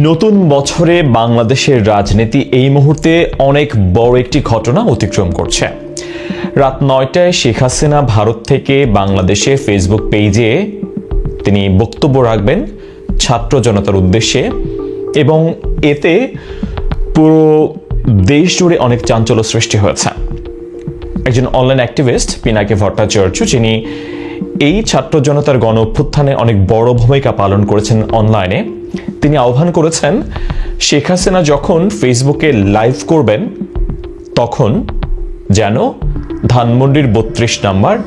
নতুন বছরে বাংলাদেশের রাজনীতি এই মুহূর্তে অনেক বড় একটি ঘটনা অতিক্রম করছে। রাত নয়টায় শেখ হাসিনা ভারত থেকে বাংলাদেশে ফেসবুক পেজে তিনি বক্তব্য রাখবেন ছাত্র জনতার উদ্দেশ্যে এবং এতে পুরো দেশ জুড়ে অনেক চাঞ্চল্য সৃষ্টি হয়েছে। একজন অনলাইন অ্যাক্টিভিস্ট পিনাকে ভট্টাচার্য, যিনি এই ছাত্র জনতার গণ অনেক বড় ভূমিকা পালন করেছেন অনলাইনে তিনি আহ্বান করেছেন, শেখ হাসিনা যখন ফেসবুকে লাইভ করবেন, তখন যেন ধানমন্ডির বত্রিশ নাম্বার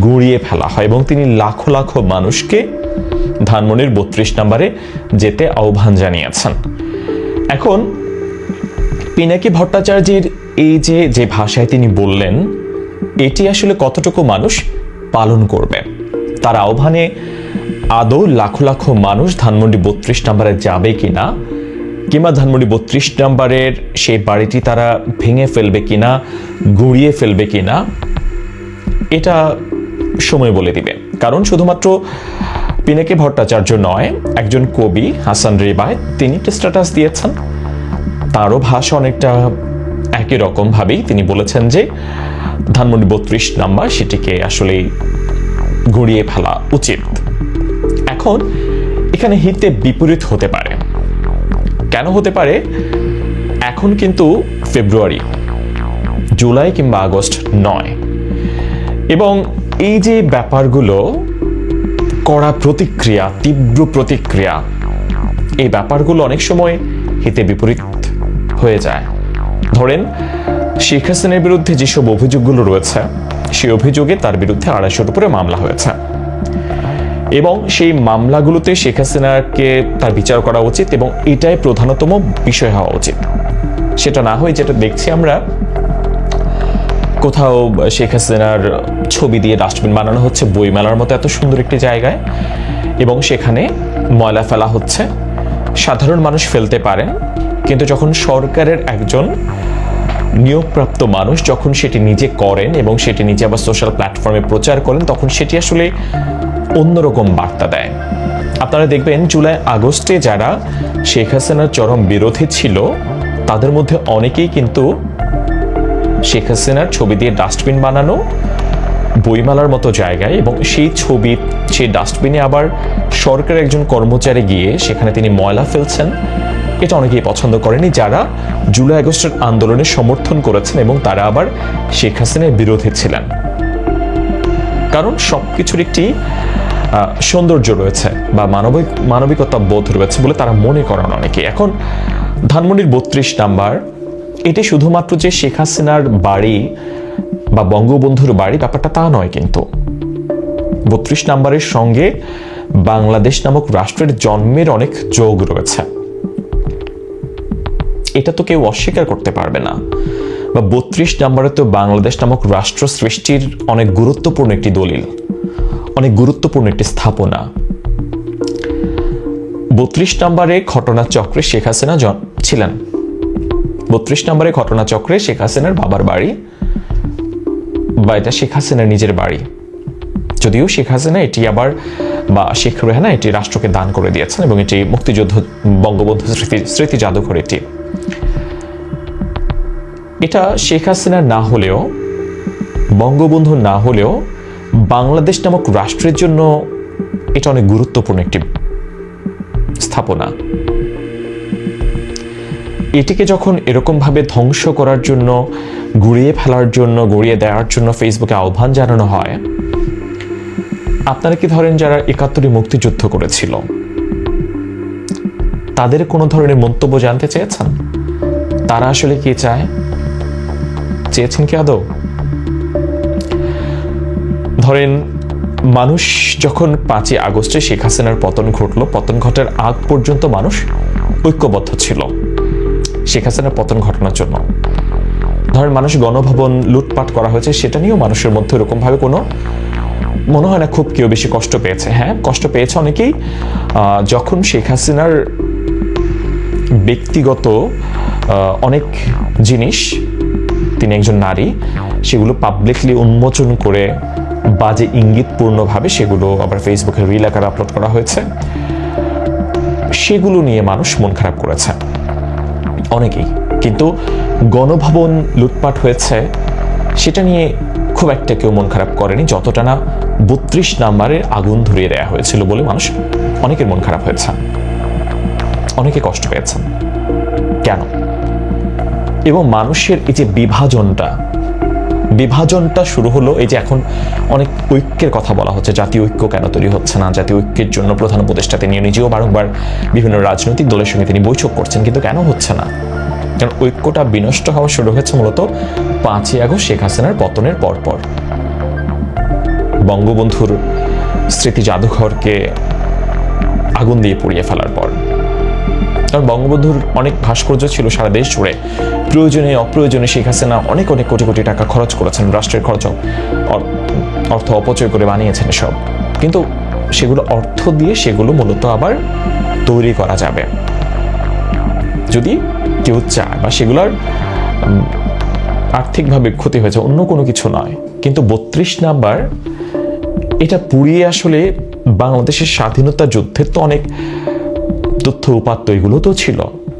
গুড়িয়ে ফেলা হয় এবং তিনি লাখো লাখো মানুষকে ধানমন্ডির বত্রিশ নাম্বারে যেতে আহ্বান জানিয়েছেন। এখন পিনাকি ভট্টাচার্যের এই যে যে ভাষায় তিনি বললেন, এটি আসলে কতটুকু মানুষ পালন করবে? তার আহ্বানে আদৌ লাখো লাখো মানুষ ধানমন্ডি বত্রিশ নাম্বারে যাবে কিনা? কিংবা ধানমন্ডি বত্রিশ নাম্বারের সেই বাড়িটি তারা ভেঙে ফেলবে কিনা, গুড়িয়ে ফেলবে কিনা, এটা সময় বলে দিবে। কারণ শুধুমাত্র পিনাকি ভট্টাচার্য নয়, একজন কবি, হাসান রেবায় তিনি একটা স্ট্যাটাস দিয়েছেন। তারও ভাষা অনেকটা একই রকম ভাবেই তিনি বলেছেন যে ধানমন্ডি বত্রিশ নাম্বার সেটিকে আসলে গড়িয়ে ফেলা উচিত। এখন এখানে হিতে বিপরীত হতে পারে। কেন হতে পারে? এখন কিন্তু ফেব্রুয়ারি, জুলাই কিংবা আগস্ট নয়। এবং এই যে ব্যাপারগুলো, কড়া প্রতিক্রিয়া, তীব্র প্রতিক্রিয়া, এই ব্যাপারগুলো অনেক সময় হিতে বিপরীত হয়ে যায়। ধরেন, শেখ হাসিনের বিরুদ্ধে যেসব অভিযোগগুলো রয়েছে, সেই অভিযোগে তার বিরুদ্ধে আড়াইশোর উপরে মামলা হয়েছে। এবং সেই মামলাগুলোতে শেখ হাসিনাকে তার বিচার করা উচিত এবং এটাই প্রধানতম বিষয় হওয়া উচিত। সেটা না হয়ে যেটা দেখছি আমরা, কোথাও শেখ হাসিনার ছবি দিয়ে ডাস্টবিন বানানো হচ্ছে বইমেলার মতো এত সুন্দর একটি জায়গায় এবং সেখানে ময়লা ফেলা হচ্ছে। সাধারণ মানুষ ফেলতে পারেন, কিন্তু যখন সরকারের একজন নিয়োগপ্রাপ্ত মানুষ যখন সেটি নিজে করেন এবং সেটি নিজে আবার সোশ্যাল প্ল্যাটফর্মে প্রচার করেন, তখন সেটি আসলে অন্যরকম বার্তা দেয়। আপনারা দেখবেন জুলাই আগস্টে যারা শেখ হাসিনার চরম বিরোধী ছিল, তাদের মধ্যে অনেকেই কিন্তু শেখ হাসিনার ছবি দিয়ে ডাস্টবিন বানানো, বইমেলার মতো জায়গায় এবং সেই ছবি, সেই ডাস্টবিনে আবার সরকারের একজন কর্মচারী গিয়ে সেখানে তিনি ময়লা ফেলছেন। এটা অনেকেই পছন্দ করেনি যারা জুলাই আগস্টের আন্দোলনে সমর্থন করেছেন এবং তারা আবার শেখ হাসিনার বিরোধী ছিলেন। কারণ সব কিছুর একটি সৌন্দর্য রয়েছে বা মানবিক, মানবিকতা বোধ রয়েছে বলে তারা মনে করেন অনেকে। এখন ধানমন্ডির বত্রিশ নাম্বার, এটি শুধুমাত্র যে শেখ হাসিনার বাড়ি বা বঙ্গবন্ধুর বাড়ি, ব্যাপারটা তা নয় কিন্তু। বত্রিশ নাম্বারের সঙ্গে বাংলাদেশ নামক রাষ্ট্রের জন্মের অনেক যোগ রয়েছে। এটা তো কেউ অস্বীকার করতে পারবে না। বা বত্রিশ নাম্বারে তো বাংলাদেশ নামক রাষ্ট্র সৃষ্টির অনেক গুরুত্বপূর্ণ একটি দলিল, অনেক গুরুত্বপূর্ণ একটি স্থাপনা। বত্রিশ নম্বরে ঘটনাচক্রে শেখ হাসিনা ছিলেন। বত্রিশ নম্বরে ঘটনাচক্রে শেখ হাসিনার বাবার বাড়ি বা এটা শেখ হাসিনার নিজের বাড়ি। যদিও শেখ হাসিনা এটি আবার বা শেখ রেহানা এটি রাষ্ট্রকে দান করে দিয়েছেন এবং এটি মুক্তিযুদ্ধ বঙ্গবন্ধু স্মৃতি স্মৃতি জাদুঘর এটি। এটা শেখ হাসিনা না হলেও, বঙ্গবন্ধু না হলেও বাংলাদেশ নামক রাষ্ট্রের জন্য এটা অনেক গুরুত্বপূর্ণ একটি স্থাপনা। এটিকে যখন এরকমভাবে ধ্বংস করার জন্য, গুড়িয়ে ফেলার জন্য, গড়িয়ে দেওয়ার জন্য ফেসবুকে আহ্বান জানানো হয়, আপনারা কি ধরেন যারা একাত্তরে মুক্তিযুদ্ধ করেছিল? তাদের কোনো ধরনের মন্তব্য জানতে চেয়েছেন? তারা আসলে কি চায়? চেয়েছেন কি আদৌ? ধরেন, মানুষ যখন পাঁচই আগস্টে শেখ হাসিনার পতন ঘটলো, পতন ঘটার আগ পর্যন্ত মানুষ ঐক্যবদ্ধ ছিল শেখ হাসিনার পতন ঘটনার জন্য। ধরেন, মানুষ গণভবন লুটপাট করা হয়েছে, সেটা নিয়েও মানুষের মধ্যে এরকমভাবে কোনো মনে হয় না খুব কেউ বেশি কষ্ট পেয়েছে। হ্যাঁ কষ্ট পেয়েছে অনেকেই। যখন শেখ হাসিনার ব্যক্তিগত অনেক জিনিস, তিনি একজন নারী, সেগুলো পাবলিকলি উন্মোচন করে বাজে ইঙ্গিতপূর্ণভাবে সেগুলো আবার ফেসবুকে রিল আকারে আপলোড করা হয়েছে। সেগুলো নিয়ে মানুষ মন খারাপ করেছে। অনেকেই। কিন্তু গণভবন লুটপাট হয়েছে, সেটা নিয়ে খুব একটা কেউ মন খারাপ করেনি, যতটা না বত্রিশ নাম্বারের আগুন ধরিয়ে দেওয়া হয়েছিল বলে মানুষ অনেকের মন খারাপ হয়েছে। অনেকে কষ্ট পেয়েছেন। কেন? এবং মানুষের এই যে বিভাজনটা বিভাজনটা শুরু হলো এই যে এখন অনেক ঐক্যের কথা বলা হচ্ছে, জাতীয় ঐক্য কেন তৈরি হচ্ছে না, জাতীয় ঐক্যের জন্য প্রধান উপদেষ্টা তিনি নিজেও বারংবার বিভিন্ন রাজনৈতিক দলের সঙ্গে তিনি বৈঠক করছেন, কিন্তু কেন হচ্ছে না? কারণ ঐক্যটা বিনষ্ট হওয়া শুরু হয়েছে মূলত পাঁচই আগস্ট শেখ হাসিনার পতনের পরপর। বঙ্গবন্ধুর স্মৃতি জাদুঘরকে আগুন দিয়ে পুড়িয়ে ফেলার পর। কারণ বঙ্গবন্ধুর অনেক ভাস্কর্য ছিল সারা দেশ জুড়ে। প্রয়োজনে, অপ্রয়োজনে শেখ হাসিনা অনেক অনেক কোটি কোটি টাকা খরচ করেছেন রাষ্ট্রের খরচ অর- অর্থ অপচয় করে বানিয়েছেন সব কিন্তু সেগুলো অর্থ দিয়ে সেগুলো মূলত আবার তৈরি করা যাবে। যদি কেউ চায় বা সেগুলোর আর্থিকভাবে ক্ষতি হয়েছে, অন্য কোনো কিছু নয়। কিন্তু বত্রিশ নাম্বার, এটা পুড়িয়ে আসলে বাংলাদেশের স্বাধীনতা যুদ্ধের তো অনেক তথ্য উপাত্ত এগুলো তো ছিল,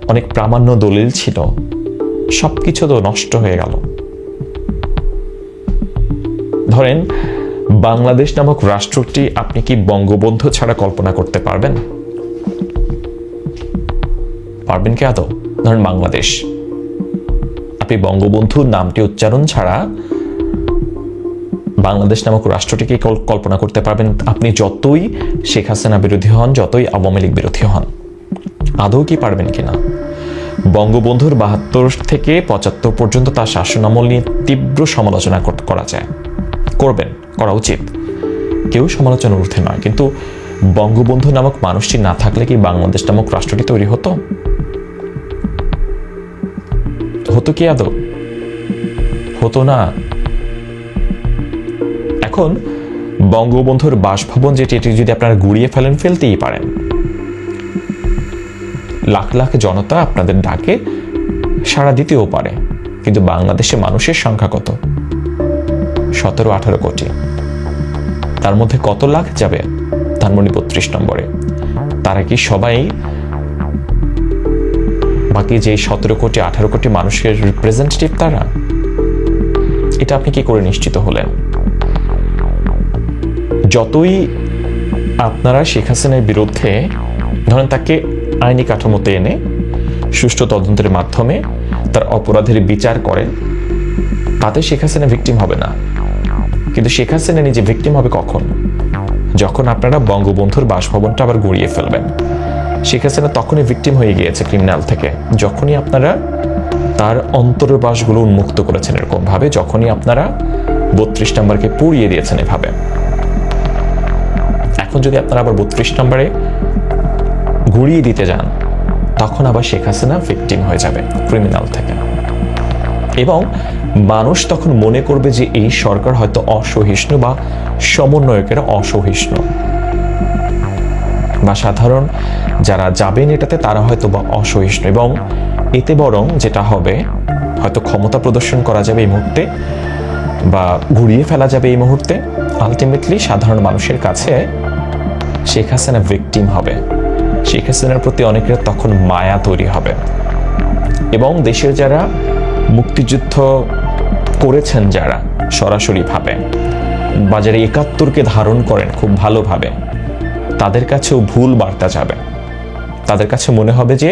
অনেক প্রামাণ্য দলিল ছিল সব কিছু তো নষ্ট হয়ে গেল। ধরেন, বাংলাদেশ নামক রাষ্ট্রটি আপনি কি বঙ্গবন্ধু ছাড়া কল্পনা করতে পারবেন? পারবেন কি আদৌ? ধরেন বাংলাদেশ। আপনি বঙ্গবন্ধুর নামটি উচ্চারণ ছাড়া বাংলাদেশ নামক রাষ্ট্রটিকে কল্পনা করতে পারবেন? আপনি যতই শেখ হাসিনা বিরোধী হন, যতই আওয়ামী লীগ বিরোধী হন। আদৌ কি পারবেন কিনা? বঙ্গবন্ধুর বাহাত্তর থেকে পঁচাত্তর পর্যন্ত তার শাসনামল নিয়ে তীব্র সমালোচনা করা যায়। করবেন, করা উচিত। কেউ সমালোচনার ঊর্ধ্বে নয়, কিন্তু বঙ্গবন্ধু নামক মানুষটি না থাকলে কি বাংলাদেশ নামক রাষ্ট্রটি তৈরি হতো? হতো কি আদৌ? হতো না। এখন বঙ্গবন্ধুর বাসভবন যেটি, এটি যদি আপনারা গুড়িয়ে ফেলেন, ফেলতেই পারেন। লাখ লাখ জনতা আপনাদের ডাকে, সাড়া দিতেও পারে। কিন্তু বাংলাদেশে মানুষের সংখ্যা কত? সতেরো, আঠারো কোটি। তার মধ্যে কত লাখ যাবে? ধানমন্ডি বত্রিশ নম্বরে। তারা কি সবাই বাকি যে সতেরো কোটি, আঠারো কোটি মানুষের রিপ্রেজেন্টেটিভ তারা? এটা আপনি কি করে নিশ্চিত হলেন? যতই আপনারা শেখ হাসিনার বিরুদ্ধে, ধরেন তাকে আইনি কাঠামোতে এনে সুষ্ঠু তদন্তের মাধ্যমে তার অপরাধের বিচার করেন তাতে শেখ হাসিনা ভিকটিম হবে না। কিন্তু শেখ হাসিনা নিজে ভিকটিম হবে কখন? যখন আপনারা বঙ্গবন্ধুর বাসভবনটা আবার গড়িয়ে ফেলবেন। শেখ হাসিনা তখনই ভিকটিম হয়ে গিয়েছে ক্রিমিনাল থেকে। যখনই আপনারা তার অন্তরের বাসগুলো উন্মুক্ত করেছেন এরকম ভাবে যখনই আপনারা বত্রিশ নম্বরকে পুড়িয়ে দিয়েছেন এভাবে। এখন যদি আপনারা আবার বত্রিশ নম্বরে ঘুরিয়ে দিতে যান, তখন আবার শেখ হাসিনা ভিকটিম হয়ে যাবে ক্রিমিনাল থেকে। এবং মানুষ তখন মনে করবে যে এই সরকার হয়তো অসহিষ্ণু বা সমন্বয়কেরা অসহিষ্ণু। বা সাধারণ যারা যাবেন এটাতে তারা হয়তো বা অসহিষ্ণু এবং এতে বরং যেটা হবে, হয়তো ক্ষমতা প্রদর্শন করা যাবে এই মুহূর্তে বা ঘুরিয়ে ফেলা যাবে এই মুহূর্তে। আলটিমেটলি সাধারণ মানুষের কাছে শেখ হাসিনা ভিকটিম হবে। শেখ হাসিনার প্রতি অনেকের তখন মায়া তৈরি হবে। এবং দেশের যারা মুক্তিযুদ্ধ করেছেন যারা সরাসরিভাবে বাজারে একাত্তরকে ধারণ করেন খুব ভালোভাবে, তাদের কাছেও ভুল বার্তা যাবে। তাদের কাছে মনে হবে যে